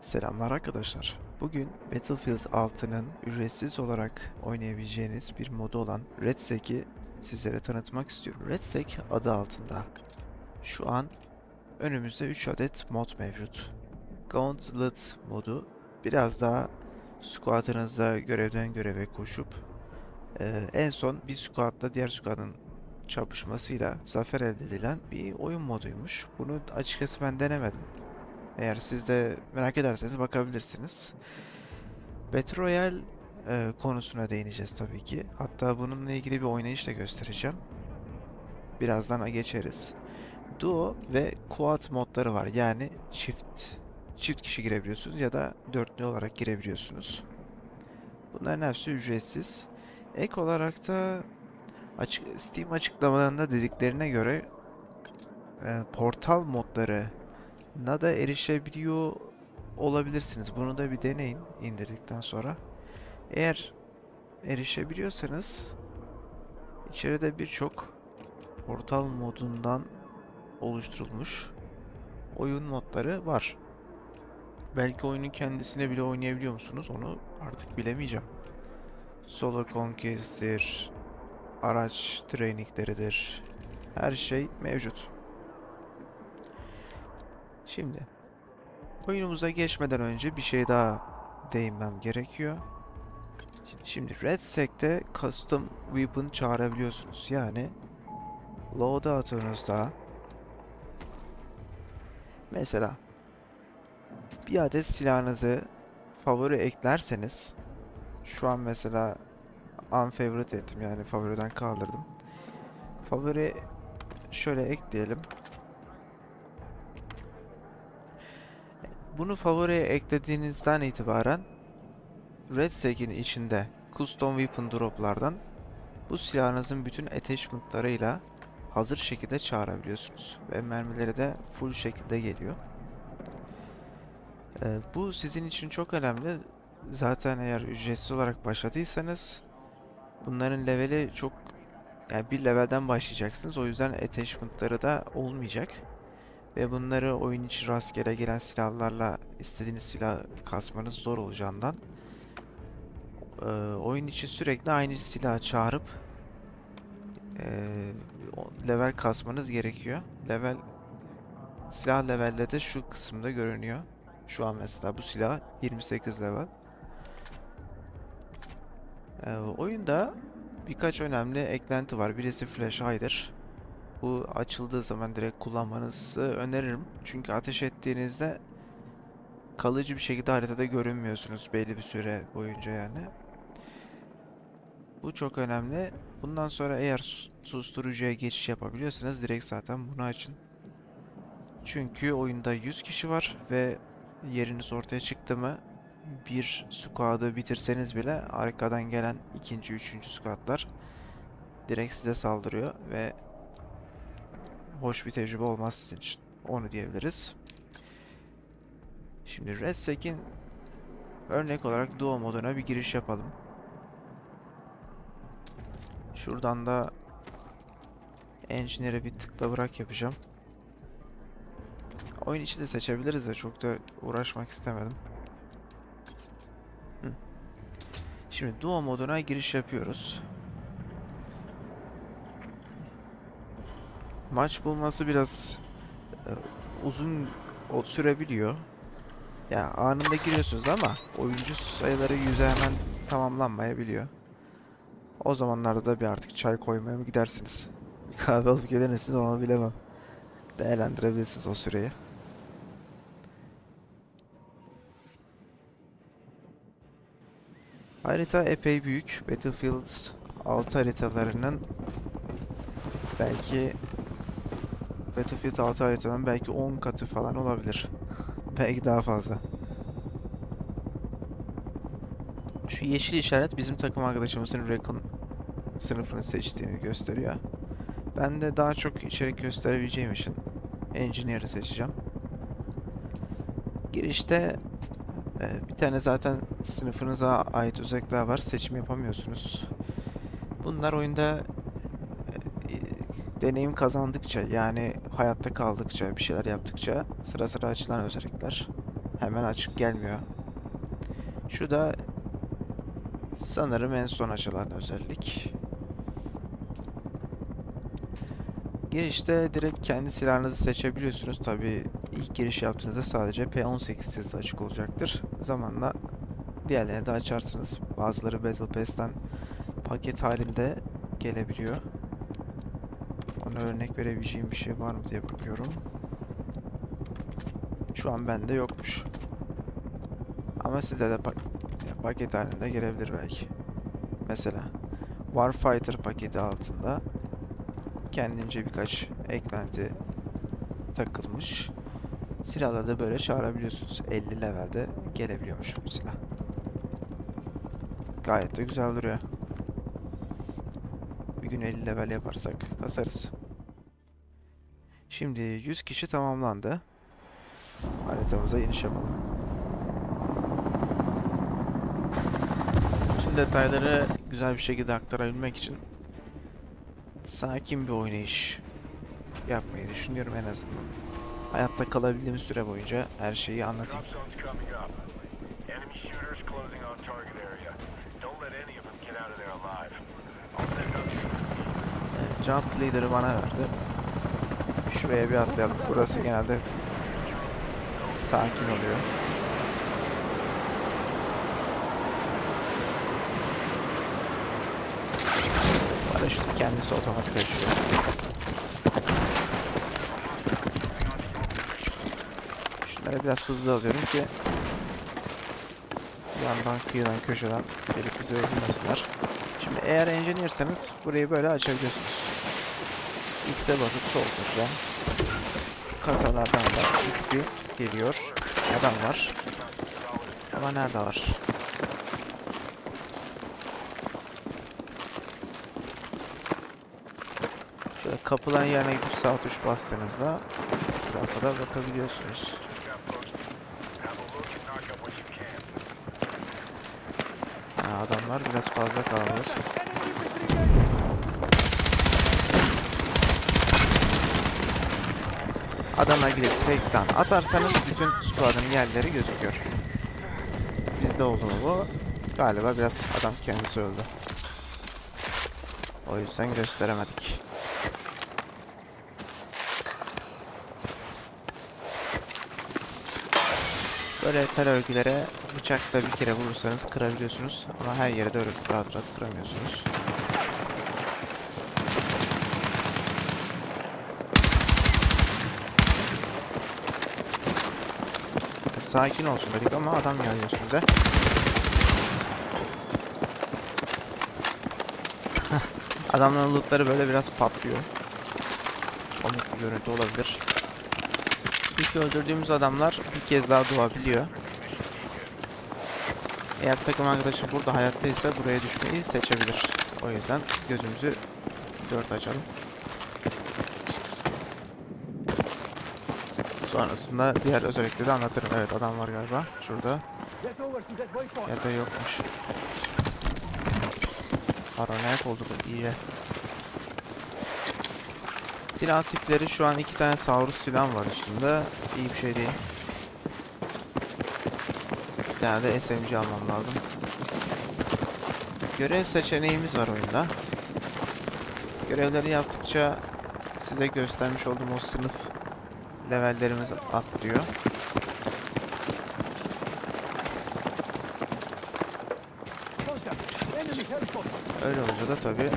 Selamlar arkadaşlar. Bugün Battlefield 6'nın ücretsiz olarak oynayabileceğiniz bir modu olan RedSec'i sizlere tanıtmak istiyorum. RedSec adı altında. Şu an önümüzde 3 adet mod mevcut. Gauntlet modu biraz daha squad'ınızda görevden göreve koşup eee, en son bir squad'la diğer squad'ın çarpışmasıyla zafer elde edilen bir oyun moduymuş. Bunu açıkçası ben denemedim. Eğer siz de merak ederseniz bakabilirsiniz. Battle Royale e, konusuna değineceğiz tabii ki. Hatta bununla ilgili bir oynayış da göstereceğim. Birazdan geçeriz. Duo ve Quad modları var. Yani çift çift kişi girebiliyorsunuz ya da dörtlü olarak girebiliyorsunuz. Bunların hepsi ücretsiz. Ek olarak da açık, Steam açıklamalarında dediklerine göre e, portal modları na da erişebiliyor olabilirsiniz. Bunu da bir deneyin indirdikten sonra. Eğer erişebiliyorsanız içeride birçok portal modundan oluşturulmuş oyun modları var. Belki oyunun kendisine bile oynayabiliyor musunuz? Onu artık bilemeyeceğim. Solo Conquest'tir, araç trainingleridir. Her şey mevcut. Şimdi oyunumuza geçmeden önce bir şey daha değinmem gerekiyor. Şimdi Red Sec'te custom weapon çağırabiliyorsunuz. Yani loadout'unuzda mesela bir adet silahınızı favori eklerseniz şu an mesela unfavorite ettim yani favoriden kaldırdım. Favori şöyle ekleyelim. Bunu favoriye eklediğinizden itibaren RedSec'in içinde Custom Weapon Drop'lardan bu silahınızın bütün attachment'larıyla hazır şekilde çağırabiliyorsunuz. Ve mermileri de full şekilde geliyor. Ee, bu sizin için çok önemli. Zaten eğer ücretsiz olarak başladıysanız bunların leveli çok yani bir levelden başlayacaksınız. O yüzden attachment'ları da olmayacak. Ve bunları oyun içi rastgele gelen silahlarla istediğiniz silah kasmanız zor olacağından eee, oyun içi sürekli aynı silahı çağırıp o- level kasmanız gerekiyor. Level silah levelde de şu kısımda görünüyor. Şu an mesela bu silah 28 level. Eee, oyunda birkaç önemli eklenti var. Birisi Flash Hider. Bu açıldığı zaman direkt kullanmanızı öneririm. Çünkü ateş ettiğinizde kalıcı bir şekilde haritada görünmüyorsunuz belli bir süre boyunca yani. Bu çok önemli. Bundan sonra eğer sus- susturucuya geçiş yapabiliyorsanız direkt zaten bunu açın. Çünkü oyunda 100 kişi var ve yeriniz ortaya çıktı mı bir squad'ı bitirseniz bile arkadan gelen ikinci, üçüncü squad'lar direkt size saldırıyor ve hoş bir tecrübe olmaz sizin için. Onu diyebiliriz. Şimdi RedSec'in örnek olarak Duo moduna bir giriş yapalım. Şuradan da Engineer'e bir tıkla bırak yapacağım. Oyun içi de seçebiliriz de çok da uğraşmak istemedim. Hı. Şimdi Duo moduna giriş yapıyoruz. Maç bulması biraz e, uzun o sürebiliyor. Ya anında giriyorsunuz ama oyuncu sayıları yüze hemen tamamlanmayabiliyor. O zamanlarda da bir artık çay koymaya mı gidersiniz? Bir kahve alıp gelir misiniz onu bilemem. Değerlendirebilirsiniz o süreyi. Harita epey büyük. Battlefield 6 haritalarının belki Battlefield 6 haritanın belki 10 katı falan olabilir. Belki daha fazla. Şu yeşil işaret bizim takım arkadaşımızın Recon sınıfını seçtiğini gösteriyor. Ben de daha çok içerik gösterebileceğim için Engineer'ı seçeceğim. Girişte e, bir tane zaten sınıfınıza ait özellikler var. Seçim yapamıyorsunuz. Bunlar oyunda deneyim kazandıkça yani hayatta kaldıkça bir şeyler yaptıkça sıra sıra açılan özellikler. hemen açık gelmiyor. Şu da sanırım en son açılan özellik. Girişte direkt kendi silahınızı seçebiliyorsunuz. Tabi ilk giriş yaptığınızda sadece P18 sizde açık olacaktır. Zamanla diğerlerini de açarsınız. Bazıları Battle Pass'ten paket halinde gelebiliyor. Örnek verebileceğim bir şey var mı diye bakıyorum. Şu an bende yokmuş. Ama sizde de pak- paket halinde gelebilir belki. Mesela Warfighter paketi altında kendince birkaç eklenti takılmış. Silahla da böyle çağırabiliyorsunuz. 50 levelde gelebiliyormuş bu silah. Gayet de güzel duruyor. Bir gün 50 level yaparsak kasarız. Şimdi 100 kişi tamamlandı. Haritamıza iniş yapalım. Tüm detayları güzel bir şekilde aktarabilmek için sakin bir oynayış yapmayı düşünüyorum en azından. Hayatta kalabildiğim süre boyunca her şeyi anlatayım. Evet, Jump Leader'ı bana verdi. Şuraya bir atlayalım. Burası genelde sakin oluyor. Paraşütü kendisi otomatik açıyor. Şunları biraz hızlı alıyorum ki yandan kıyıdan köşeden gelip bize vurmasınlar. Şimdi eğer engineerseniz burayı böyle açabiliyorsunuz. X'e basıp sol tuşla kasalardan da XP geliyor. Adam var. Ama nerede var? Şöyle kapılan yerine gidip sağ tuş bastığınızda tarafa da bakabiliyorsunuz. Ha, adamlar biraz fazla kalabalık. Adama gidip tekten atarsanız bütün squad'ın yerleri gözüküyor. Bizde oldu mu bu? Galiba biraz adam kendisi öldü. O yüzden gösteremedik. Böyle tel örgülere bıçakla bir kere vurursanız kırabiliyorsunuz ama her yere de öyle rahat rahat kıramıyorsunuz. Sakin olsun dedik ama adam geldi üstümüze. Adamların lootları böyle biraz patlıyor. Komik bir görüntü olabilir. İlk öldürdüğümüz adamlar bir kez daha doğabiliyor. Eğer takım arkadaşı burada hayattaysa buraya düşmeyi seçebilir. O yüzden gözümüzü dört açalım. Sonrasında diğer özellikleri anlatırım. Evet adam var galiba. Şurada. Ya da yokmuş. Paranoyak oldu bu iyi. Silah tipleri şu an iki tane Taurus silah var üstünde. İyi bir şey değil. Bir tane de SMG almam lazım. Görev seçeneğimiz var oyunda. Görevleri yaptıkça size göstermiş olduğum o sınıf levellerimiz atlıyor. Öyle olunca da tabi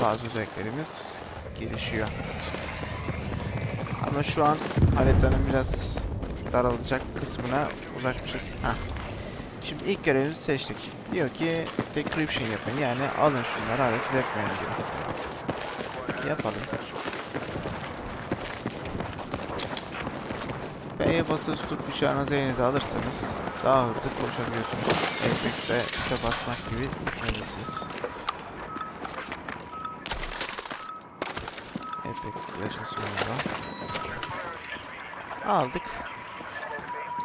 bazı özelliklerimiz gelişiyor. Ama şu an haritanın biraz daralacak kısmına uzakmışız. Heh. Şimdi ilk görevimizi seçtik. Diyor ki decryption yapın yani alın şunları hareket etmeyin diyor. Yapalım. B'ye basılı tutup bıçağınızı elinize alırsanız daha hızlı koşabiliyorsunuz. Apex'te tuşa basmak gibi düşünebilirsiniz. Apex Legends oyununda. Aldık.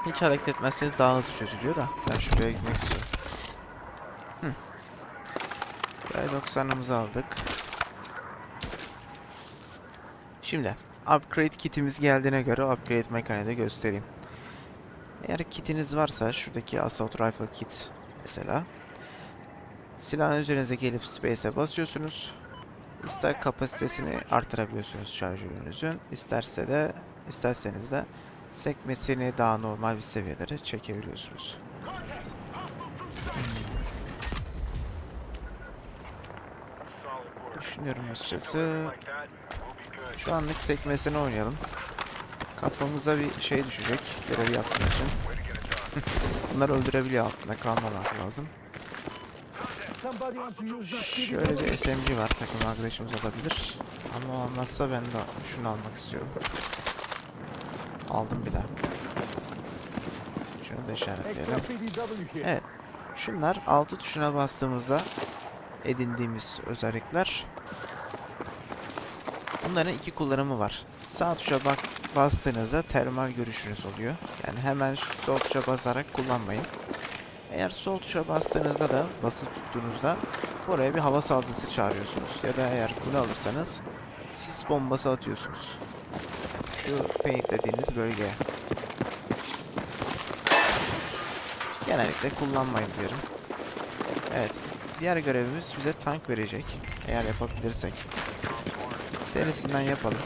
Hiç hareket etmezseniz daha hızlı çözülüyor da ben şuraya gitmek istiyorum. Hı. B90'ımızı aldık. Şimdi upgrade kitimiz geldiğine göre upgrade mekaniği de göstereyim. Eğer kitiniz varsa şuradaki Assault Rifle kit mesela. Silahın üzerinize gelip Space'e basıyorsunuz. İster kapasitesini artırabiliyorsunuz şarjörünüzün, isterse de isterseniz de sekmesini daha normal bir seviyelere çekebiliyorsunuz. Düşünüyorum açıkçası. Şu anlık sekmesini oynayalım. Kafamıza bir şey düşecek görevi yapmak için. Bunları öldürebiliyor altında kalmamak lazım. Şöyle bir SMG var takım arkadaşımız olabilir. Ama olmazsa ben de şunu almak istiyorum. Aldım bir daha. Şunu da işaretleyelim. Evet. Şunlar altı tuşuna bastığımızda edindiğimiz özellikler. Bunların iki kullanımı var. Sağ tuşa bak bastığınızda termal görüşünüz oluyor. Yani hemen sol tuşa basarak kullanmayın. Eğer sol tuşa bastığınızda da basılı tuttuğunuzda oraya bir hava saldırısı çağırıyorsunuz. Ya da eğer bunu alırsanız sis bombası atıyorsunuz. Şu paint dediğiniz bölgeye. Genellikle kullanmayın diyorum. Evet. Diğer görevimiz bize tank verecek. Eğer yapabilirsek. Serisinden yapalım.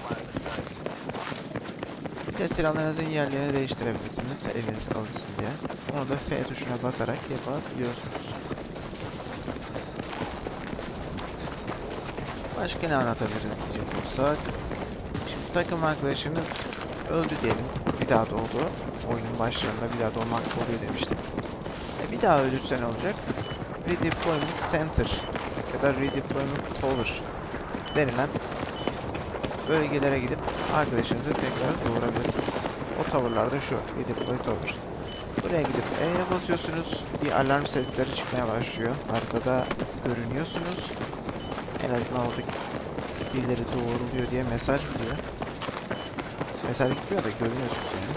Bir de silahlarınızın yerlerini değiştirebilirsiniz. Eliniz alışsın diye. Onu da F tuşuna basarak yapabiliyorsunuz. Başka ne anlatabiliriz diyecek olursak. Şimdi takım arkadaşınız öldü diyelim. Bir daha doğdu. Oyunun başlarında bir daha doğmak oluyor demiştim. E bir daha ölürse ne olacak? Redeployment Center ya da Redeployment Tower denilen bölgelere gidip arkadaşınızı tekrar doğurabilirsiniz. O towerlarda şu Redeploy Tower. Buraya gidip E'ye basıyorsunuz. Bir alarm sesleri çıkmaya başlıyor. Haritada görünüyorsunuz. En azından orada birileri doğruluyor diye mesaj gidiyor. Mesaj gitmiyor da görünüyorsunuz yani.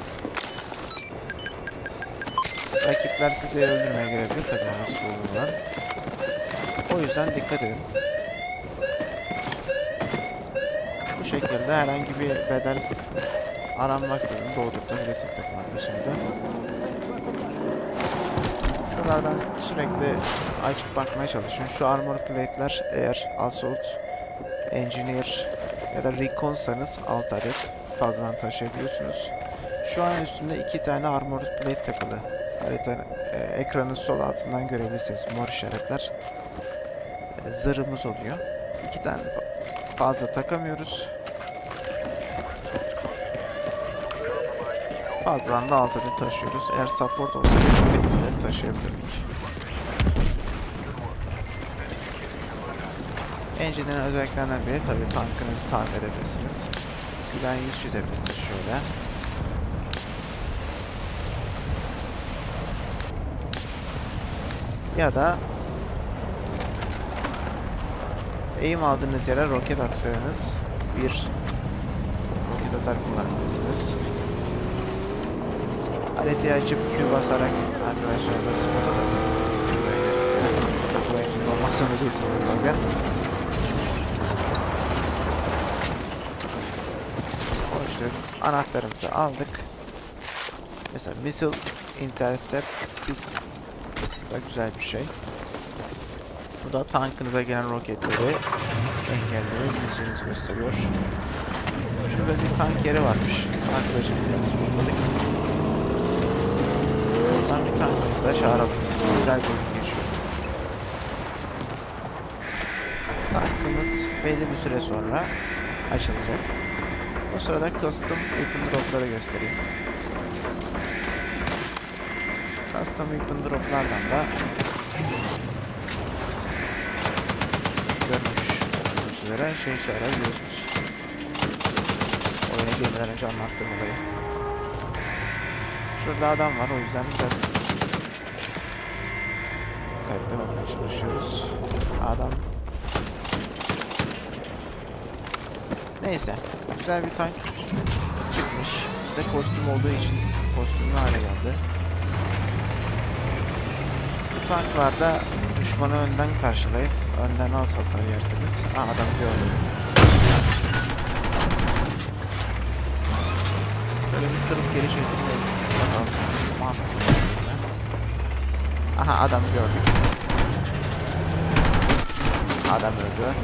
Rakipler sizi öldürmeye gelebilir takım arası olduğundan. O yüzden dikkat edin. Bu şekilde herhangi bir bedel aranmaksızın doğdurtabilirsiniz takım arkadaşınıza. Şuralardan sürekli açıp bakmaya çalışın. Şu armor plate'ler eğer assault, engineer ya da reconsanız 6 adet fazladan taşıyabiliyorsunuz. Şu an üstünde iki tane armor plate takılı. Harita e, ekranın sol altından görebilirsiniz mor işaretler. E, zırhımız oluyor. İki tane fa- fazla takamıyoruz. Fazladan da 6 adet taşıyoruz. Eğer support olsaydı 8 adet taşıyabilirdik. Engine'in özelliklerinden biri tabii tankınızı tamir edebilirsiniz. Plan yüz çizebilirsiniz şöyle. Ya da eğim aldığınız yere roket attığınız bir roket atar kullanabilirsiniz. Haritayı açıp Q basarak arkadaşlarla spot atabilirsiniz. Ekibinde olmak zorunda değilsiniz mutlaka. Hoştur. Anahtarımızı aldık. Mesela Missile Intercept System. Bu da güzel bir şey. Bu da tankınıza gelen roketleri engelleyebileceğinizi gösteriyor. Şurada bir tank yeri varmış. Arkadaşımızı bulduk. Buradan bir tankımızı da çağıralım. Güzel bir geçiyor. Tankımız belli bir süre sonra açılacak. O sırada custom weapon dropları göstereyim. Custom weapon droplardan da görmüş olduğunuz üzere şey çağırabiliyorsunuz. Oyuna girmeden önce anlattığım olayı. Şurada adam var o yüzden biraz dikkatli bakmaya çalışıyoruz. Adam Neyse. Güzel bir tank çıkmış. Bize kostüm olduğu için kostümlü hale geldi. Bu tanklarda düşmanı önden karşılayıp önden az hasar yersiniz. Aa adam gördüm. Bir kırıp geri çekilmeyi düşünüyorum. Bakalım. Aha adamı gördük. Adam öldü.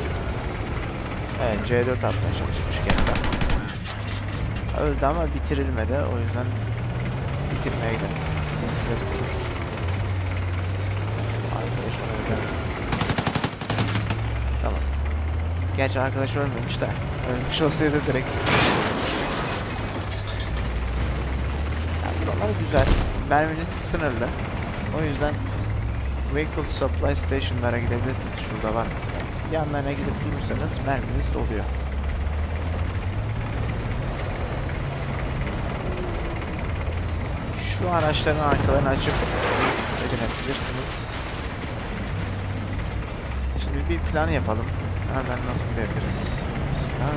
Evet C4 atmaya çalışmış kendine. Öldü ama bitirilmedi. O yüzden bitirmeye gidelim. Biraz olur. Arkadaş onu öldürmesin. Tamam. Gerçi arkadaş ölmemiş de. Ölmüş olsaydı direkt buralar güzel. Merminiz sınırlı. O yüzden Vehicle Supply Station'lara gidebilirsiniz. Şurada var mesela. Yanlarına gidip durursanız merminiz doluyor. Şu araçların arkalarını açıp edinebilirsiniz. Şimdi bir plan yapalım. Nereden nasıl gidebiliriz? Mesela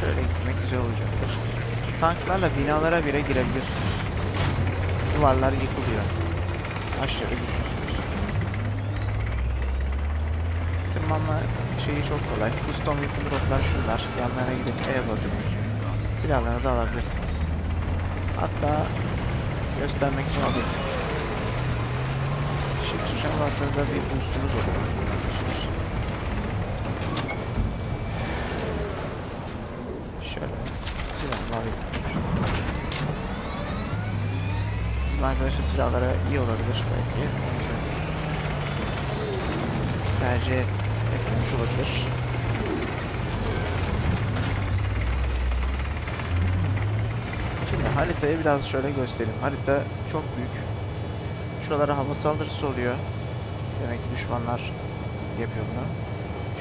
şöyle gitmek güzel olacaktır. Tanklarla binalara bile girebiliyorsunuz. Duvarlar yıkılıyor. Aşağı güçlüsünüz. Tırmanma şeyi çok kolay. Custom weapon şunlar. Yanlarına gidip E basıp silahlarınızı alabilirsiniz. Hatta göstermek için alayım. Shift tuşuna bastığınızda bir boostunuz oluyor. Görüyorsunuz. Şöyle alayım. Bizim arkadaşın silahlara iyi olabilir belki. Tercih etmemiş olabilir. Şimdi haritayı biraz şöyle göstereyim. Harita çok büyük. Şuralara hava saldırısı oluyor. Demek ki düşmanlar yapıyor bunu.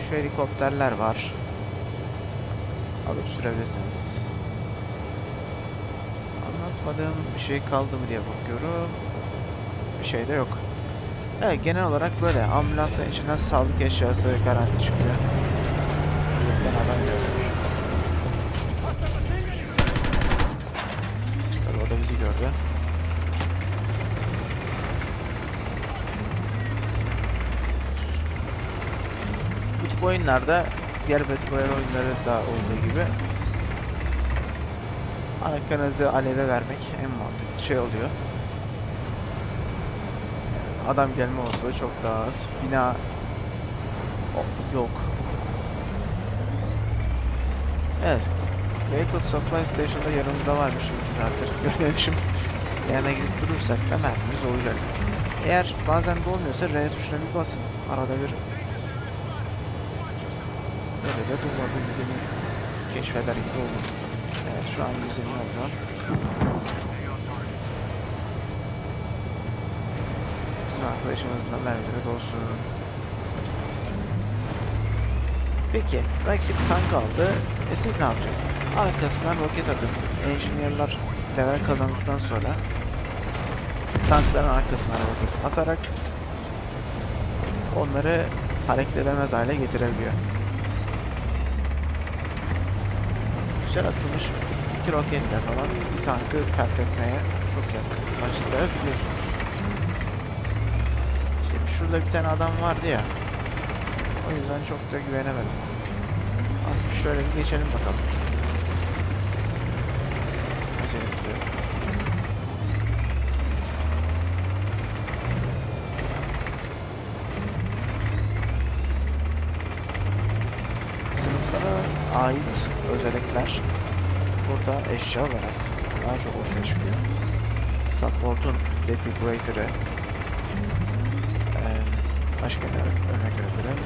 Şu helikopterler var. Alıp sürebilirsiniz. Anlatmadığım bir şey kaldı mı diye bakıyorum. Bir şey de yok. Evet genel olarak böyle. Ambulansın içinden sağlık eşyası garanti çıkıyor. Buradan adam gördük. Tabii o da bizi gördü. Bu tip oyunlarda diğer Battle Royale oyunları da olduğu gibi arkanızı aleve vermek en mantıklı şey oluyor. Adam gelme olasılığı çok daha az. Bina O- yok. Evet. Vehicle Supply Station'da yanımızda varmış iki saattir. Görmemişim. Yanına gidip durursak da mermimiz olacak. Eğer bazen de olmuyorsa R tuşuna bir basın. Arada bir Böyle de durabildiğini keşfeder gibi olur. Şu an 120 oldu. Bizim arkadaşımızın da mermileri dolsun. Peki rakip tank aldı. E siz ne yapacaksınız? Arkasından roket atın. Engineer'lar level kazandıktan sonra tankların arkasından roket atarak onları hareket edemez hale getirebiliyor. Güzel atılmış iki roketle falan bir tankı pert etmeye çok yaklaştırabiliyorsunuz. Şimdi şurada bir tane adam vardı ya. O yüzden çok da güvenemedim. Şöyle bir geçelim bakalım. Burada eşya olarak daha çok ortaya çıkıyor. Support'un defibrillator'ı eee, başka ne örnek verebilirim?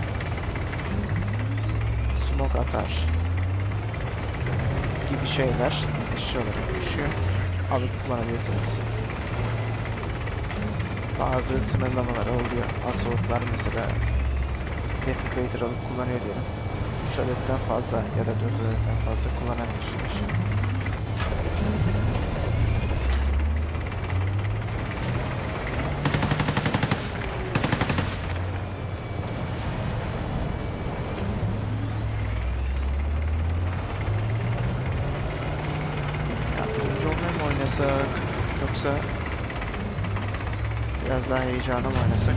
Smoke atar gibi şeyler eşya olarak düşüyor. Alıp kullanabilirsiniz. Bazı sınırlamaları oluyor. Assault'lar mesela defibrillator alıp kullanıyor diyelim. 3 adetten fazla ya da 4 adetten fazla kullanamıyorsunuz. Ya birinci olmaya mı oynasak yoksa biraz daha heyecana mı oynasak?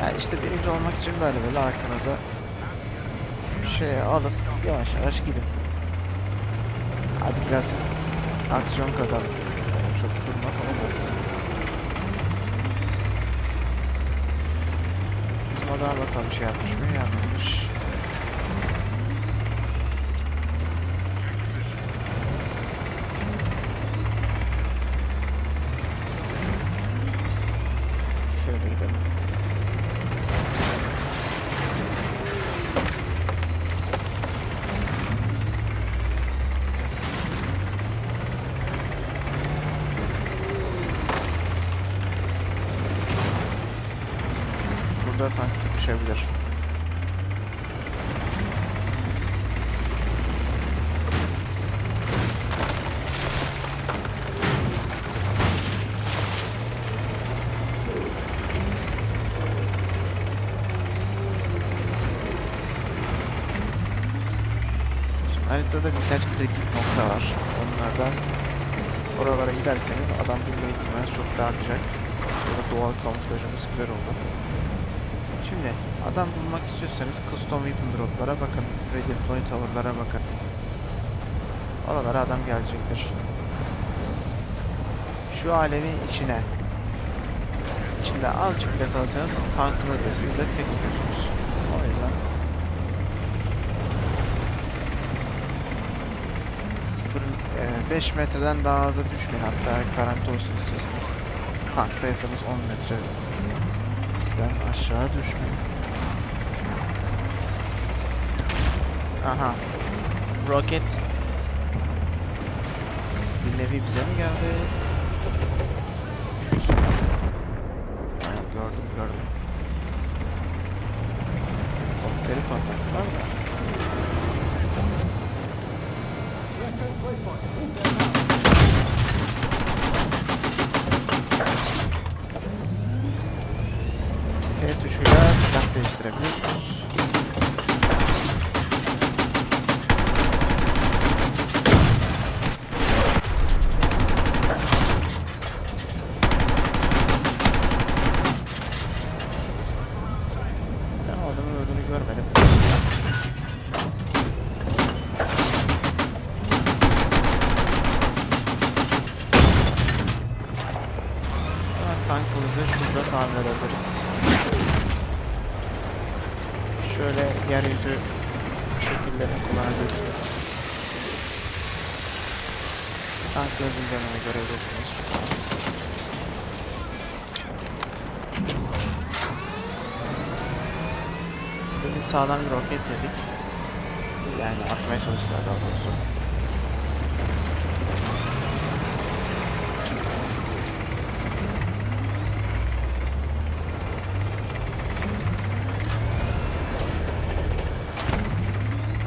Yani işte birinci olmak için böyle böyle arkanıza şey alıp yavaş yavaş gidin. Hadi biraz aksiyon katalım. Çok durmak olmaz. Bizim adama bakalım şey yapmış mı yapmamış. Şöyle gidelim. Burada tank sıkışabilir. Şimdi haritada birkaç kritik nokta var. Onlardan oralara giderseniz adam bulma ihtimali çok daha artacak. Burada doğal kamuflajımız güzel oldu. Şimdi adam bulmak istiyorsanız custom weapon droplara bakın. Ve deploy tower'lara bakın. Oralara adam gelecektir. Şu alemin içine içinde azıcık bile kalsanız tankınızla siz de tek yiyorsunuz. O yüzden 0 5 metreden daha aza düşmeyin. Hatta garanti olsun istiyorsanız. Tanktaysanız 10 metreden aşağı düşmeyin. Aha. Roket. Bir nevi bize mi geldi? Aynen, gördüm gördüm. Helikopteri patlattılar da. Reference waypoint. Move there now. E tuşuyla silah değiştirebiliyorsunuz. Ben o adamın öldüğünü görmedim. Hemen tankımızı şurada tamir edebiliriz. Şöyle yeryüzü şekillerini kullanabilirsiniz. Tankınızın canını görebilirsiniz. Bir sağdan bir roket yedik. Yani atmaya çalıştılar daha doğrusu.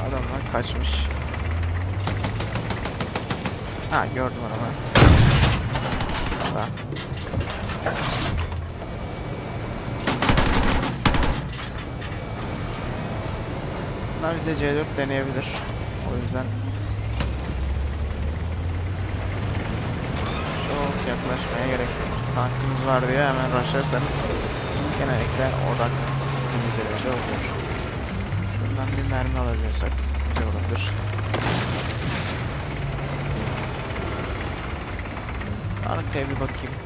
Adamlar kaçmış. Ha gördüm adamı. Bak. Bunlar bize C4 deneyebilir. O yüzden çok yaklaşmaya gerek yok. Tankımız var diye hemen rushlarsanız genellikle odak sizin üzerinde olur. Bundan bir mermi alabiliyorsak güzel olabilir. Arkaya bir bakayım.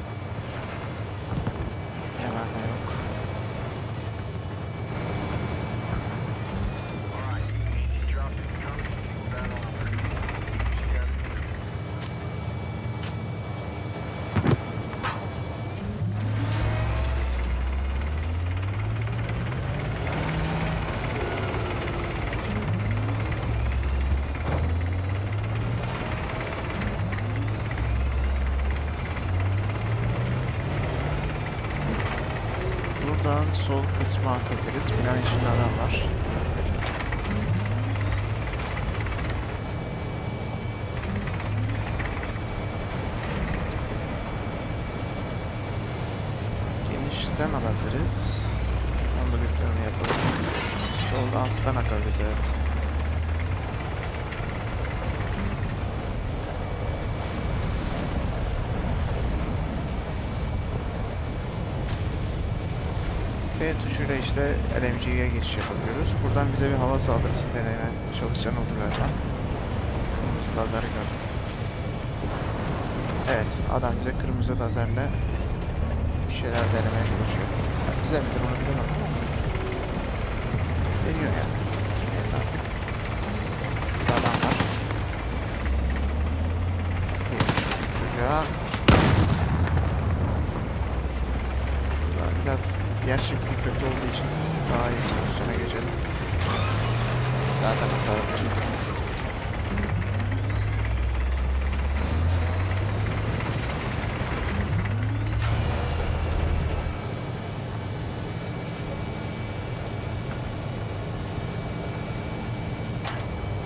Genişten alabiliriz. Onu da bir planı yapalım. Solda alttan akabiliriz evet. F tuşuyla işte LMG'ye geçiş yapabiliyoruz. Buradan bize bir hava saldırısı deneme çalışan olur galiba. Kırmızı lazeri gördüm. Evet, adam bize kırmızı lazerle bir şeyler denemeye çalışıyor. Ya bize midir onu bilmiyorum ama deniyor yani. Neyse artık. Bir adam var. Değilmiş çocuğa. Şuradan biraz yer şekli kötü olduğu için daha iyi bir pozisyona geçelim. Zaten hasar veriyor.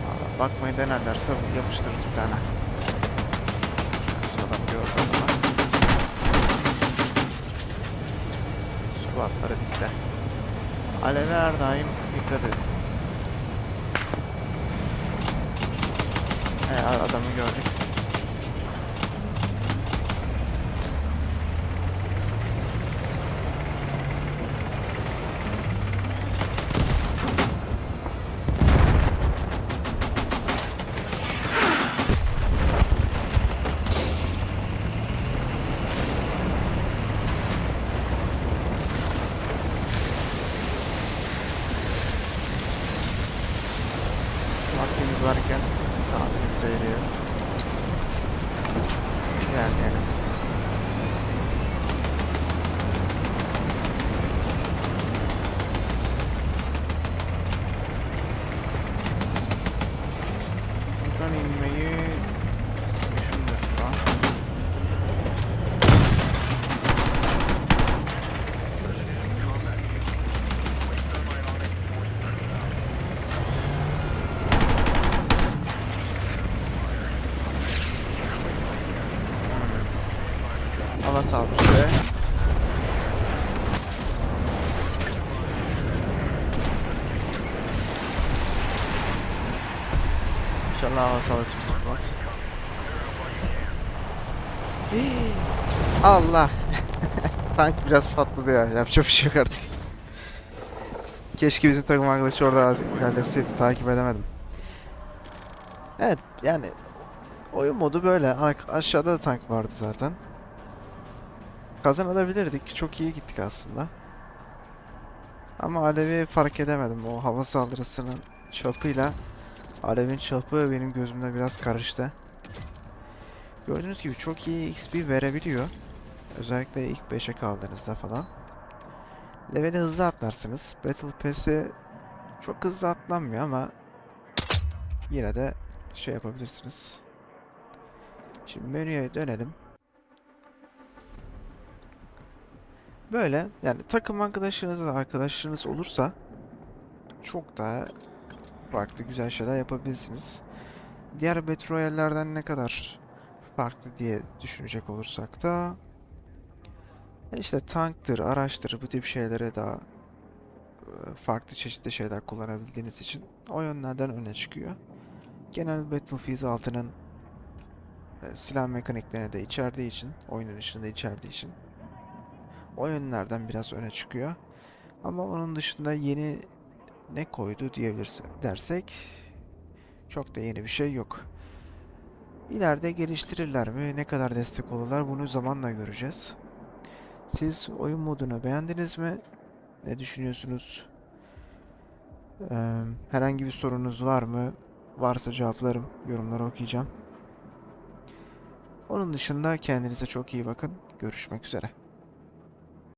Valla bakmayı denerlerse yapıştırırız bir tane. Şu adam gördüm ama. Squatları bitti. Aleve her daim dikkat edin. He adamı gördük. Varken tahminimize yarıyor. İlerleyelim. Buradan inmeyi düşündüm şu an. Hava saldırısı. İnşallah hava saldırısı tutmaz. Hii. Allah. Tank biraz patladı ya. Yapacak bir şey yok artık. Keşke bizim takım arkadaşı orada az ilerleseydi. Takip edemedim. Evet yani oyun modu böyle. Aşağıda da tank vardı zaten. Kazanabilirdik. Çok iyi gittik aslında. Ama Alev'i fark edemedim. O hava saldırısının çapıyla Alev'in çapı benim gözümde biraz karıştı. Gördüğünüz gibi çok iyi XP verebiliyor. Özellikle ilk 5'e kaldığınızda falan. Level'i hızlı atlarsınız. Battle Pass'i çok hızlı atlanmıyor ama yine de şey yapabilirsiniz. Şimdi menüye dönelim. Böyle yani takım arkadaşlarınız da arkadaşlarınız olursa çok daha farklı güzel şeyler yapabilirsiniz. Diğer Battle Royale'lerden ne kadar farklı diye düşünecek olursak da e işte tanktır, araçtır bu tip şeylere daha e, farklı çeşitli şeyler kullanabildiğiniz için o yönlerden öne çıkıyor. Genel Battlefield 6'nın e, silah mekaniklerini de içerdiği için, oyunun içinde içerdiği için o yönlerden biraz öne çıkıyor. Ama onun dışında yeni ne koydu diyebiliriz dersek çok da yeni bir şey yok. İleride geliştirirler mi? Ne kadar destek olurlar? Bunu zamanla göreceğiz. Siz oyun modunu beğendiniz mi? Ne düşünüyorsunuz? Ee, herhangi bir sorunuz var mı? Varsa cevaplarım. Yorumları okuyacağım. Onun dışında kendinize çok iyi bakın. Görüşmek üzere.